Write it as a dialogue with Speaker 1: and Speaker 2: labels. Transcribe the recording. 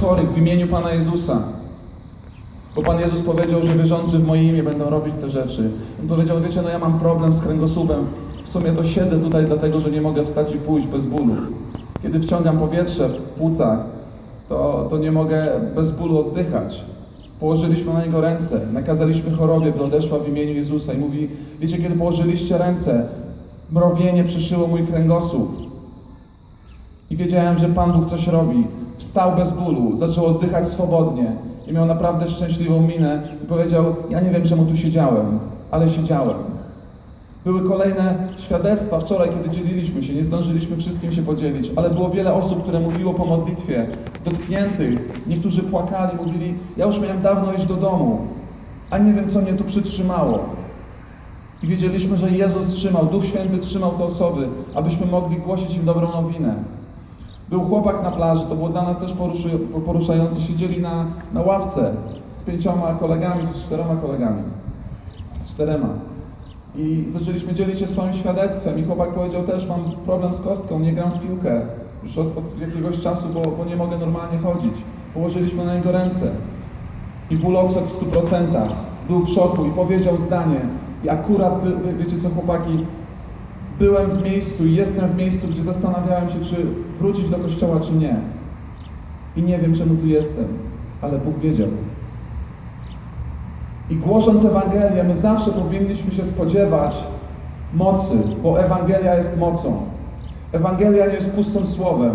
Speaker 1: Chorych w imieniu Pana Jezusa. Bo Pan Jezus powiedział, że wierzący w moje imię będą robić te rzeczy. On powiedział, wiecie, no ja mam problem z kręgosłupem. W sumie to siedzę tutaj dlatego, że nie mogę wstać i pójść bez bólu. Kiedy wciągam powietrze w płucach, to, to nie mogę bez bólu oddychać. Położyliśmy na niego ręce, nakazaliśmy chorobie, by odeszła w imieniu Jezusa. I mówi, wiecie, kiedy położyliście ręce, mrowienie przyszyło mój kręgosłup. I wiedziałem, że Pan Bóg coś robi. Wstał bez bólu, zaczął oddychać swobodnie i miał naprawdę szczęśliwą minę i powiedział: Ja nie wiem, czemu tu siedziałem, ale siedziałem. Były kolejne świadectwa wczoraj, kiedy dzieliliśmy się, nie zdążyliśmy wszystkim się podzielić, ale było wiele osób, które mówiło po modlitwie, dotkniętych. Niektórzy płakali, mówili: Ja już miałem dawno iść do domu, a nie wiem, co mnie tu przytrzymało. I wiedzieliśmy, że Jezus trzymał, Duch Święty trzymał te osoby, abyśmy mogli głosić im dobrą nowinę. Był chłopak na plaży, to było dla nas też poruszające. Siedzieli na, na ławce z pięcioma kolegami, z czterema kolegami. Z czterema. I zaczęliśmy dzielić się swoim świadectwem. I chłopak powiedział też, mam problem z kostką, nie gram w piłkę. Już od, od jakiegoś czasu, bo, bo nie mogę normalnie chodzić. Położyliśmy na niego ręce. I ból odszedł w 100%. Był w szoku i powiedział zdanie. I akurat, wiecie co chłopaki, byłem w miejscu i jestem w miejscu, gdzie zastanawiałem się, czy wrócić do kościoła, czy nie. I nie wiem, czemu tu jestem, ale Bóg wiedział. I głosząc Ewangelię, my zawsze powinniśmy się spodziewać mocy, bo Ewangelia jest mocą. Ewangelia nie jest pustym słowem.